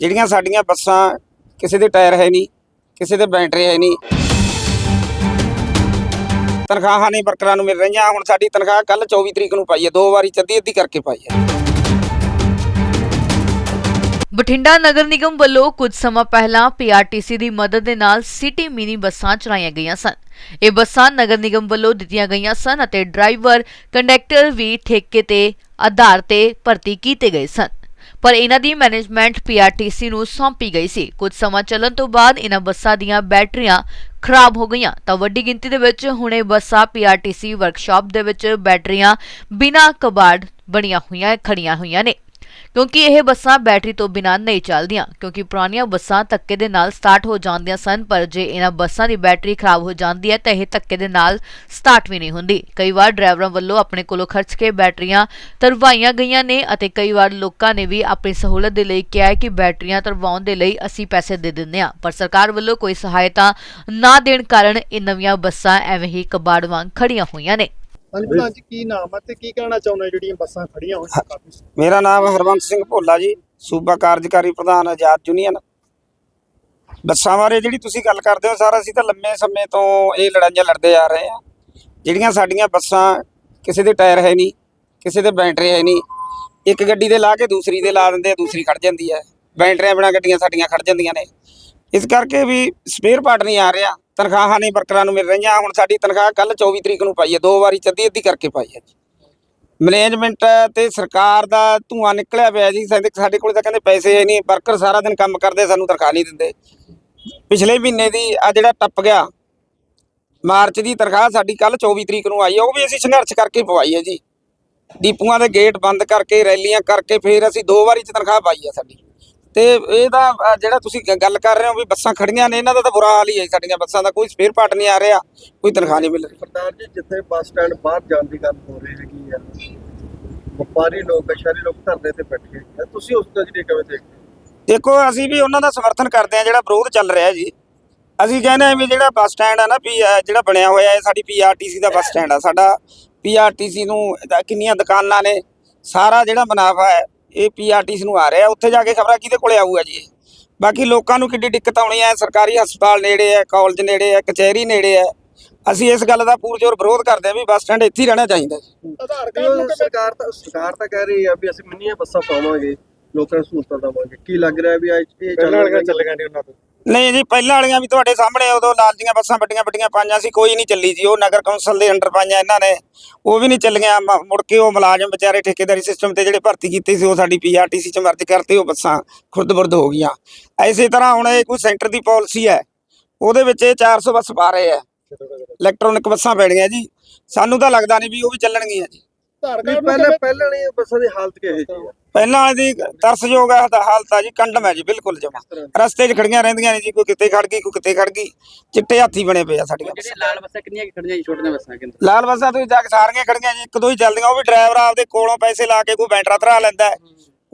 ਜਿਹੜੀਆਂ ਸਾਡੀਆਂ ਬੱਸਾਂ ਕਿਸੇ ਦੇ ਟਾਇਰ ਹੈ ਨਹੀਂ, ਕਿਸੇ ਦੇ ਬੈਟਰੀ ਹੈ ਨਹੀਂ। ਤਨਖਾਹਾਂ ਨਹੀਂ ਵਰਕਰਾਂ ਨੂੰ ਮਿਲ ਰਹੀਆਂ, ਹੁਣ ਸਾਡੀ ਤਨਖਾਹ ਕੱਲ 24 ਤਰੀਕ ਨੂੰ ਪਾਈ ਹੈ, ਦੋ ਵਾਰੀ ਚੱਦੀ ਅੱਧੀ ਕਰਕੇ ਪਾਈ ਹੈ। ਬਠਿੰਡਾ ਨਗਰ ਨਿਗਮ ਵੱਲੋਂ ਕੁਝ ਸਮਾਂ ਪਹਿਲਾਂ ਪੀਆਰਟੀਸੀ ਦੀ ਮਦਦ ਦੇ ਨਾਲ ਸਿਟੀ ਮਿਨੀ ਬੱਸਾਂ ਚਲਾਈਆਂ ਗਈਆਂ ਸਨ। ਇਹ ਬੱਸਾਂ ਨਗਰ ਨਿਗਮ ਵੱਲੋਂ ਦਿੱਤੀਆਂ ਗਈਆਂ ਸਨ ਅਤੇ ਡਰਾਈਵਰ, ਕੰਡਕਟਰ ਵੀ ਠੇਕੇ ਤੇ, ਆਧਾਰ ਤੇ ਭਰਤੀ ਕੀਤੇ ਗਏ ਸਨ। ਪਰ ਇਹਨਾਂ ਦੀ ਮੈਨੇਜਮੈਂਟ ਪੀਆਰਟੀਸੀ ਨੂੰ ਸੌਂਪੀ ਗਈ ਸੀ। ਕੁਝ ਸਮਾਂ ਚੱਲਣ ਤੋਂ ਬਾਅਦ ਇਹਨਾਂ ਬੱਸਾਂ ਦੀਆਂ ਬੈਟਰੀਆਂ ਖਰਾਬ ਹੋ ਗਈਆਂ। ਤਾਂ ਵੱਡੀ ਗਿਣਤੀ ਦੇ ਵਿੱਚ ਹੁਣੇ ਬੱਸਾਂ ਪੀਆਰਟੀਸੀ ਵਰਕਸ਼ਾਪ ਦੇ ਵਿੱਚ ਬੈਟਰੀਆਂ ਬਿਨਾਂ ਕਬਾੜ ਬਣੀਆਂ ਹੋਈਆਂ ਖੜੀਆਂ ਹੋਈਆਂ ਨੇ। ਕਿਉਂਕਿ ਇਹ ਬੱਸਾਂ ਬੈਟਰੀ ਤੋਂ ਬਿਨਾਂ ਨਹੀਂ ਚੱਲਦੀਆਂ, ਕਿਉਂਕਿ ਪੁਰਾਣੀਆਂ ਬੱਸਾਂ ਧੱਕੇ ਦੇ ਨਾਲ ਸਟਾਰਟ ਹੋ ਜਾਂਦੀਆਂ ਸਨ, ਪਰ ਜੇ ਇਹਨਾਂ ਬੱਸਾਂ ਦੀ ਬੈਟਰੀ ਖਰਾਬ ਹੋ ਜਾਂਦੀ ਹੈ, ਤਾਂ ਇਹ ਧੱਕੇ ਦੇ ਨਾਲ ਸਟਾਰਟ ਵੀ ਨਹੀਂ ਹੁੰਦੀ। ਕਈ ਵਾਰ ਡਰਾਈਵਰਾਂ ਵੱਲੋਂ ਆਪਣੇ ਕੋਲੋਂ ਖਰਚ ਕੇ ਬੈਟਰੀਆਂ ਤਰਵਾਈਆਂ ਗਈਆਂ ਨੇ ਅਤੇ ਕਈ ਵਾਰ ਲੋਕਾਂ ਨੇ ਵੀ ਆਪਣੀ ਸਹੂਲਤ ਦੇ ਲਈ ਕਿਹਾ ਹੈ ਕਿ ਬੈਟਰੀਆਂ ਤਰਵਾਉਣ ਦੇ ਲਈ ਅਸੀਂ ਪੈਸੇ ਦੇ ਦਿੰਦੇ ਹਾਂ। ਪਰ ਸਰਕਾਰ ਵੱਲੋਂ ਕੋਈ ਸਹਾਇਤਾ ਨਾ ਦੇਣ ਕਾਰਨ ਇਹ ਨਵੀਆਂ ਬੱਸਾਂ ਐਵੇਂ ਹੀ ਕਬਾੜ ਵਾਂਗ ਖੜੀਆਂ ਹੋਈਆਂ ਨੇ। ਹਾਂਜੀ ਪ੍ਰਧਾਨ ਜੀ ਕੀ ਨਾਮ ਹੈ ਤੇ ਕੀ ਕਹਿਣਾ ਚਾਹੁੰਦੇ ਹੋ ਜਿਹੜੀਆਂ ਬੱਸਾਂ ਖੜੀਆਂ ਹੋਈਆਂ ਕਾਫੀ ਮੇਰਾ ਨਾਮ ਹਰਵੰਤ ਸਿੰਘ ਭੋਲਾ ਜੀ ਸੂਬਾ ਕਾਰਜਕਾਰੀ ਪ੍ਰਧਾਨ ਆਜ਼ਾਦ ਯੂਨੀਅਨ। ਬੱਸਾਂ ਬਾਰੇ ਜਿਹੜੀ ਤੁਸੀਂ ਗੱਲ ਕਰਦੇ ਹੋ ਸਾਰਾ ਅਸੀਂ ਤਾਂ ਲੰਮੇ ਸਮੇਂ ਤੋਂ ਇਹ ਲੜਾਈਆਂ ਲੜਦੇ ਆ ਰਹੇ ਹਾਂ। ਜਿਹੜੀਆਂ ਸਾਡੀਆਂ ਬੱਸਾਂ ਕਿਸੇ ਦੇ ਟਾਇਰ ਹੈ ਨਹੀਂ ਕਿਸੇ ਦੇ ਬੈਟਰੀ ਹੈ ਨਹੀਂ ਇੱਕ ਗੱਡੀ ਦੇ ਲਾ ਕੇ ਦੂਸਰੀ ਦੇ ਲਾ ਦਿੰਦੇ ਆ ਦੂਸਰੀ ਖੜ ਜਾਂਦੀ ਹੈ। ਬੈਟਰੀਆਂ ਬਿਨਾ ਗੱਡੀਆਂ ਸਾਡੀਆਂ ਖੜ ਜਾਂਦੀਆਂ ਨੇ। ਇਸ ਕਰਕੇ ਵੀ ਸਪੇਅਰ ਪਾਰਟ ਨਹੀਂ ਆ ਰਿਹਾ। ਤਨਖਾਹਾਂ ਨਹੀਂ ਵਰਕਰਾਂ ਨੂੰ ਮਿਲ ਰਹੀਆਂ। ਹੁਣ ਸਾਡੀ ਤਨਖਾਹ ਕੱਲ 24 ਤਰੀਕ ਨੂੰ ਪਾਈ ਹੈ। ਦੋ ਵਾਰੀ ਚੱਦੀ ਅੱਧੀ ਕਰਕੇ ਪਾਈ ਹੈ ਜੀ। ਮੈਨੇਜਮੈਂਟ ਤੇ ਸਰਕਾਰ ਦਾ ਧੂਆਂ ਨਿਕਲਿਆ ਪਿਆ ਜੀ। ਸਾਡੇ ਕੋਲ ਤਾਂ ਕਹਿੰਦੇ ਪੈਸੇ ਹੈ ਨਹੀਂ। ਵਰਕਰ ਸਾਰਾ ਦਿਨ ਕੰਮ ਕਰਦੇ, ਸਾਨੂੰ ਤਨਖਾਹ ਨਹੀਂ ਦਿੰਦੇ। ਪਿਛਲੇ ਮਹੀਨੇ ਦੀ ਆ ਜਿਹੜਾ ਟੱਪ ਗਿਆ, ਮਾਰਚ ਦੀ ਤਨਖਾਹ ਸਾਡੀ ਕੱਲ 24 ਤਰੀਕ ਨੂੰ ਆਈ ਹੈ। ਉਹ ਵੀ ਅਸੀਂ ਸੰਘਰਸ਼ ਕਰਕੇ ਪਵਾਈ ਹੈ ਜੀ। ਡੀਪੂਆਂ ਦੇ ਗੇਟ ਬੰਦ ਕਰਕੇ, ਰੈਲੀਆਂ ਕਰਕੇ, ਫਿਰ ਅਸੀਂ ਦੋ ਵਾਰੀ ਤਨਖਾਹ ਪਾਈ ਹੈ ਸਾਡੀ। ਤੇ ਇਹਦਾ ਅ, ਜਿਹੜਾ ਤੁਸੀਂ ਗੱਲ ਕਰ ਰਹੇ ਹੋ ਵੀ ਬੱਸਾਂ ਖੜੀਆਂ ਨੇ ਇਹਨਾਂ ਦਾ ਤਾਂ ਬੁਰਾ ਹਾਲ ਹੀ ਹੈ ਸਾਡੀਆਂ ਬੱਸਾਂ ਦਾ ਕੋਈ ਸਪੇਅਰ ਪਾਰਟ ਨਹੀਂ ਆ ਰਿਹਾ ਕੋਈ ਤਨਖਾਹ ਨਹੀਂ ਮਿਲ ਰਹੀ। ਸਰਦਾਰ ਜੀ ਜਿੱਥੇ ਬੱਸ ਸਟੈਂਡ ਬਾਹਰ ਜਾਣ ਦੀ ਗੱਲ ਹੋ ਰਹੀ ਹੈਗੀ ਆ ਵਪਾਰੀ ਲੋਕ ਸ਼ਹਿਰੀ ਲੋਕ ਧਰਨੇ ਤੇ ਬੈਠੇ ਆ। ਤੁਸੀਂ ਉਸ ਨਜ਼ਰੀਏ ਕਿਵੇਂ ਦੇਖਦੇ? ਦੇਖੋ ਅਸੀਂ ਵੀ ਉਹਨਾਂ ਦਾ ਸਮਰਥਨ ਕਰਦੇ ਆ ਜਿਹੜਾ ਵਿਰੋਧ ਚੱਲ ਰਿਹਾ ਜੀ। ਅਸੀਂ ਕਹਿੰਦੇ ਆ ਵੀ ਜਿਹੜਾ ਬੱਸ ਸਟੈਂਡ ਆ ਨਾ ਵੀ ਅਹ ਜਿਹੜਾ ਬਣਿਆ ਹੋਇਆ ਹੈ ਸਾਡੀ ਪੀਆਰਟੀਸੀ ਦਾ ਬੱਸ ਸਟੈਂਡ ਆ। ਸਾਡਾ ਪੀਆਰਟੀਸੀ ਨੂੰ ਕਿੰਨੀਆਂ ਦੁਕਾਨਾਂ ਨੇ ਸਾਰਾ ਜਿਹੜਾ ਮੁਨਾਫਾ ਹੈ ਇਹ ਪੀਆਰਟੀਸੀ ਨੂੰ ਆ ਰਿਹਾ ਉੱਥੇ ਜਾ ਕੇ ਖਬਰਾਂ ਕਿਹਦੇ ਕੋਲੇ ਆਊਗਾ ਜੀ? ਬਾਕੀ ਲੋਕਾਂ ਨੂੰ ਕਿੱਡੀ ਦਿੱਕਤ ਆਉਣੀ ਹੈ ਸਰਕਾਰੀ ਹਸਪਤਾਲ ਨੇੜੇ ਹੈ ਕਾਲਜ ਨੇੜੇ ਹੈ ਕਚਹਿਰੀ ਨੇੜੇ ਹੈ। ਅਸੀਂ ਇਸ ਗੱਲ ਦਾ ਪੂਰਜੋਰ ਵਿਰੋਧ ਕਰਦੇ ਆ ਵੀ ਬੱਸ ਸਟੈਂਡ ਇੱਥੇ ਹੀ ਰਹਿਣਾ ਚਾਹੀਦਾ ਜੀ। ਆਧਾਰ ਕਾਰਡ ਨੂੰ ਸਰਕਾਰ ਤਾਂ ਸਰਕਾਰ ਤਾਂ ਕਹਿ ਰਹੀ ਆ ਵੀ ਅਸੀਂ ਮਿੰਨੀਆਂ ਬੱਸਾਂ ਪਾਵਾਂਗੇ ਲੋਕਾਂ ਨੂੰ ਸਹੂਲਤਾਂ ਦੇਵਾਂਗੇ। ਕੀ ਲੱਗ ਰਿਹਾ ਵੀ ਅੱਜ ਇਹ ਚੱਲ ਰਿਹਾ ਚੱਲੇਗਾ ਨਹੀਂ ਉਹਨਾਂ ਤੋਂ। ਨਹੀਂ ਜੀ ਪਹਿਲਾਂ ਵਾਲੀਆਂ ਵੀ ਤੁਹਾਡੇ ਸਾਹਮਣੇ ਉਦੋਂ ਲਾਲਜੀਆਂ ਬੱਸਾਂ ਵੱਡੀਆਂ ਵੱਡੀਆਂ ਪਾਈਆਂ ਸੀ ਕੋਈ ਨਹੀਂ ਚੱਲੀ ਜੀ ਉਹ ਨਗਰ ਕੌਂਸਲ ਦੇ ਅੰਡਰ ਪਾਈਆਂ ਇਹਨਾਂ ਨੇ ਉਹ ਵੀ ਨਹੀਂ ਚੱਲੀਆਂ ਮ- ਮੁੜ ਕੇ ਉਹ ਮੁਲਾਜ਼ਮ ਵਿਚਾਰੇ ਠੇਕੇਦਾਰੀ ਸਿਸਟਮ ਤੇ ਜਿਹੜੇ ਭਰਤੀ ਕੀਤੇ ਸੀ ਉਹ ਸਾਡੀ ਪੀਆਰਟੀਸੀ ਚ ਮਰਜ ਕਰਤੇ ਉਹ ਬੱਸਾਂ ਖੁਰਦ-ਬੁਰਦ ਹੋ ਗਈਆਂ। ਐਸੇ ਤਰ੍ਹਾਂ ਹੁਣ ਇਹ ਕੋਈ ਸੈਂਟਰ ਦੀ ਪਾਲਿਸੀ ਹੈ ਉਹਦੇ ਵਿੱਚ ਇਹ 400 ਬੱਸ ਪਾ ਰਹੇ ਆ। ਇਲੈਕਟ੍ਰੋਨਿਕ ਬੱਸਾਂ ਪੈਣੀਆਂ ਜੀ ਸਾਨੂੰ ਤਾਂ ਲੱਗਦਾ ਨਹੀਂ ਵੀ ਉਹ ਵੀ ਚੱਲਣਗੀਆਂ ਜੀ। ਆਧਾਰ ਕਾਰਡ ਪਹਿਲਾਂ ਪਹਿਲਾਂ ਵਾਲੀ ਬੱਸਾਂ ਦੀ ਹਾਲਤ ਕਿਹੋ ਜਿਹੀ ਆ ਪਹਿਲਾਂ ਵਾਲੀ ਦੀ ਤਰਸਯੋਗ ਹੈ ਦਾ ਹਾਲਤ ਆ ਜੀ ਕੰਡਮ ਹੈ ਜੀ ਬਿਲਕੁਲ ਜਮਾ। ਰਸਤੇ 'ਚ ਖੜੀਆਂ ਰਹਿੰਦੀਆਂ ਨੇ ਜੀ ਕੋਈ ਕਿਤੇ ਖੜ ਗਈ ਕੋਈ ਕਿਤੇ ਖੜ ਗਈ। ਚਿੱਟੇ ਹਾਥੀ ਬਣੇ ਪਏ ਆ ਸਾਡੀਆਂ। ਜਿਹੜੀਆਂ ਲਾਲ ਬੱਸਾਂ ਕਿੰਨੀਆਂ ਕੁ ਖੜੀਆਂ ਜੀ ਛੋਟੀਆਂ ਬੱਸਾਂ ਕਿੰਨੇ ਲਾਲ ਬੱਸਾਂ ਤੁਸੀਂ ਜਾ ਕੇ ਸਾਰੀਆਂ ਖੜੀਆਂ ਜੀ ਇੱਕ ਦੋ ਹੀ ਚੱਲਦੀਆਂ ਉਹ ਵੀ ਡਰਾਈਵਰ ਆਪਦੇ ਕੋਲੋਂ ਪੈਸੇ ਲਾ ਕੇ ਕੋਈ ਬੈਂਟਰਾ ਧਰਾ ਲੈਂਦਾ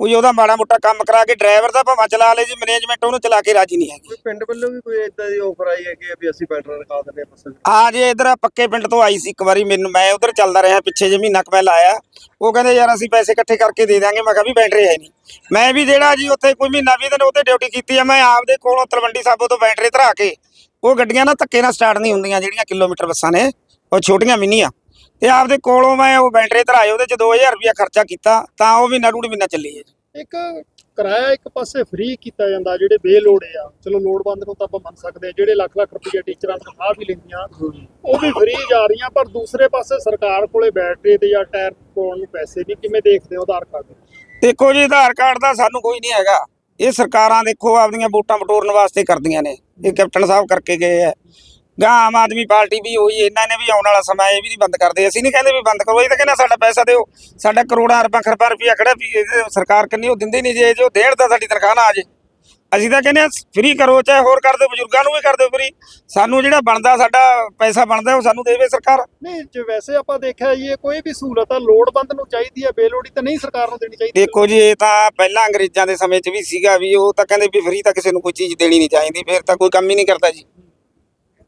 ਹੈ। ਕੋਈ ਉਹਦਾ ਮਾੜਾ ਮੋਟਾ ਕੰਮ ਕਰਾ ਕੇ ਡਰਾਈਵਰ ਦਾ ਭਾਵੇਂ ਚਲਾ ਲੇ ਜੀ ਮੈਨੇਜਮੈਂਟ ਉਹਨੂੰ ਚਲਾ ਕੇ ਰਾਜੀ ਨਹੀਂ ਹੈਗੀ ਕੋਈ ਪਿੰਡ ਵੱਲੋਂ ਵੀ ਕੋਈ ਇਦਾਂ ਦੀ ਆਫਰ ਆਈ ਹੈ ਕਿ ਵੀ ਅਸੀਂ ਬੈਟਰ ਰਖਾ ਦਿੰਦੇ ਬੱਸਾਂ 'ਚ? ਆ ਜੇ ਇਧਰ ਪੱਕੇ ਪਿੰਡ ਤੋਂ ਆਈ ਸੀ ਇੱਕ ਵਾਰੀ ਮੈਨੂੰ ਮੈਂ ਉਧਰ ਚੱਲਦਾ ਰਿਹਾ ਪਿੱਛੇ ਜੇ ਮਹੀਨਾ ਕੁ ਪਹਿਲਾਂ ਆਇਆ ਉਹ ਕਹਿੰਦੇ ਯਾਰ ਅਸੀਂ ਪੈਸੇ ਇਕੱਠੇ ਕਰਕੇ ਦੇ ਦਾਂਗੇ ਮੈਂ ਕਿਹਾ ਵੀ ਬੈਟਰੀ ਹੈ ਨਹੀਂ ਮੈਂ ਵੀ ਜਿਹੜਾ ਜੀ ਉੱਥੇ ਕੋਈ ਮਹੀਨਾ ਵੀ ਦਿਨ ਉੱਥੇ ਡਿਊਟੀ ਕੀਤੀ ਆ ਮੈਂ ਆਪਦੇ ਕੋਲੋਂ ਤਲਵੰਡੀ ਸਾਬੋ ਤੋਂ ਬੈਟਰੀ ਧਰਾ ਕੇ ਉਹ ਗੱਡੀਆਂ ਨਾ ਧੱਕੇ ਨਾਲ ਸਟਾਰਟ ਨਹੀਂ ਹੁੰਦੀਆਂ ਜਿਹੜੀਆਂ ਕਿਲੋਮੀਟਰ ਬੱਸਾਂ ਨੇ ਉਹ ਛੋਟੀਆਂ ਮਿੰਨੀਆਂ ਤੇ ਆਪਦੇ ਕੋਲੋਂ ਮੈਂ ਉਹ ਬੈਟਰੀ ਧਰਾਏ ਉਹਦੇ ਚ 2000 ਰੁਪਇਆ ਖਰਚਾ ਕੀਤਾ ਤਾਂ ਉਹ ਵੀ ਨਰੂੜ ਮਹੀਨਾ ਚੱਲੀ ਹੈ ਜੀ। ਇੱਕ ਕਿਰਾਇਆ ਇੱਕ ਪਾਸੇ ਫ੍ਰੀ ਕੀਤਾ ਜਾਂਦਾ ਜਿਹੜੇ ਬੇਲੋੜੇ ਆ ਚਲੋ ਲੋੜਵੰਦ ਨੂੰ ਤਾਂ ਆਪਾਂ ਮੰਨ ਸਕਦੇ ਆ ਜਿਹੜੇ ਲੱਖ ਲੱਖ ਰੁਪਏ ਟੀਚਰਾਂ ਨੂੰ ਤਨਖਾਹ ਵੀ ਲੈਂਦੀਆਂ ਉਹ ਵੀ ਫ੍ਰੀ ਜਾ ਰਹੀਆਂ ਪਰ ਦੂਸਰੇ ਪਾਸੇ ਸਰਕਾਰ ਕੋਲੇ ਬੈਟਰੀ ਤੇ ਜਾਂ ਟਾਇਰ ਪਾਉਣ ਨੂੰ ਪੈਸੇ ਨਹੀਂ ਕਿਵੇਂ ਦੇਖਦੇ ਹੋ ਆਧਾਰ ਕਾਰਡ ਦੇਖੋ ਜੀ ਆਧਾਰ ਕਾਰਡ ਦਾ ਸਾਨੂੰ ਕੋਈ ਨਹੀਂ ਹੈਗਾ। ਇਹ ਸਰਕਾਰਾਂ ਦੇਖੋ ਆਪਦੀਆਂ ਵੋਟਾਂ ਬਟੋਰਨ ਵਾਸਤੇ ਕਰਦੀਆਂ ਨੇ। ਇਹ ਕੈਪਟਨ ਸਾਹਿਬ ਕਰਕੇ ਗਏ ਆ। ਗਾਂ ਆਮ ਆਦਮੀ ਪਾਰਟੀ ਵੀ ਉਹੀ ਇਹਨਾਂ ਨੇ ਵੀ ਆਉਣ ਵਾਲਾ ਸਮਾਂ ਇਹ ਵੀ ਨਹੀਂ ਬੰਦ ਕਰਦੇ। ਅਸੀਂ ਨਹੀਂ ਕਹਿੰਦੇ ਵੀ ਬੰਦ ਕਰੋ ਇਹ ਤਾਂ ਕਹਿੰਦਾ ਸਾਡਾ ਪੈਸਾ ਦਿਓ। ਸਾਡਾ ਕਰੋੜਾਂ ਅਰਬਾਂ ਖਰਬਾਂ ਰੁਪਇਆ ਖੜਾ ਵੀ ਇਹਦੇ ਸਰਕਾਰ ਕੰਨੀ ਉਹ ਦਿੰਦੇ ਨਹੀਂ ਜੇ ਜੋ ਦੇਣ ਤਾਂ ਸਾਡੀ ਤਨਖਾਹ ਨਾ ਆ ਜੇ। ਅਸੀਂ ਤਾਂ ਕਹਿੰਦੇ ਆ ਫ੍ਰੀ ਕਰੋ ਚਾਹੇ ਹੋਰ ਕਰ ਦਿਓ ਬਜ਼ੁਰਗਾਂ ਨੂੰ ਵੀ ਕਰ ਦਿਓ ਫ੍ਰੀ ਸਾਨੂੰ ਜਿਹੜਾ ਬਣਦਾ ਸਾਡਾ ਪੈਸਾ ਬਣਦਾ ਉਹ ਸਾਨੂੰ ਦੇਵੇ ਸਰਕਾਰ। ਨਹੀਂ ਜੇ ਵੈਸੇ ਆਪਾਂ ਦੇਖਿਆ ਜੀ ਇਹ ਕੋਈ ਵੀ ਸਹੂਲਤ ਆ ਲੋੜਵੰਦ ਨੂੰ ਚਾਹੀਦੀ ਹੈ ਬੇਲੋੜੀ ਤਾਂ ਨਹੀਂ ਸਰਕਾਰ ਨੂੰ ਦੇਣੀ ਚਾਹੀਦੀ। ਦੇਖੋ ਜੀ ਇਹ ਤਾਂ ਪਹਿਲਾਂ ਅੰਗਰੇਜ਼ਾਂ ਦੇ ਸਮੇਂ 'ਚ ਵੀ ਸੀਗਾ ਵੀ ਉਹ ਤਾਂ ਕਹਿੰਦੇ ਵੀ ਫ੍ਰੀ ਤਾਂ ਕਿਸੇ ਨੂੰ ਕੋਈ ਚੀਜ਼ ਦੇਣੀ ਨਹੀਂ ਚਾਹੀਦੀ ਫਿਰ ਤਾਂ ਕੋਈ ਕੰਮ ਹੀ ਨਹੀਂ ਕਰਦਾ ਜੀ।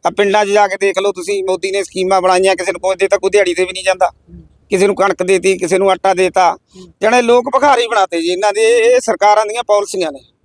ਆ ਪਿੰਡਾਂ 'ਚ ਜਾ ਕੇ ਦੇਖ ਲਓ ਤੁਸੀਂ ਮੋਦੀ ਨੇ ਸਕੀਮਾਂ ਬਣਾਈਆਂ ਕਿਸੇ ਨੂੰ ਪੁੱਛਦੇ ਤਾਂ ਕੋਈ ਦਿਹਾੜੀ ਤੇ ਵੀ ਨਹੀਂ ਜਾਂਦਾ। ਕਿਸੇ ਨੂੰ ਕਣਕ ਦੇਤੀ ਕਿਸੇ ਨੂੰ ਆਟਾ ਦੇਤਾ। ਜਣੇ ਲੋਕ ਭਿਖਾਰੀ ਬਣਾਤੇ ਜੀ ਇਹਨਾਂ ਦੇ ਇਹ ਸਰਕਾਰਾਂ ਦੀਆਂ ਪਾਲਿਸੀਆਂ ਨੇ।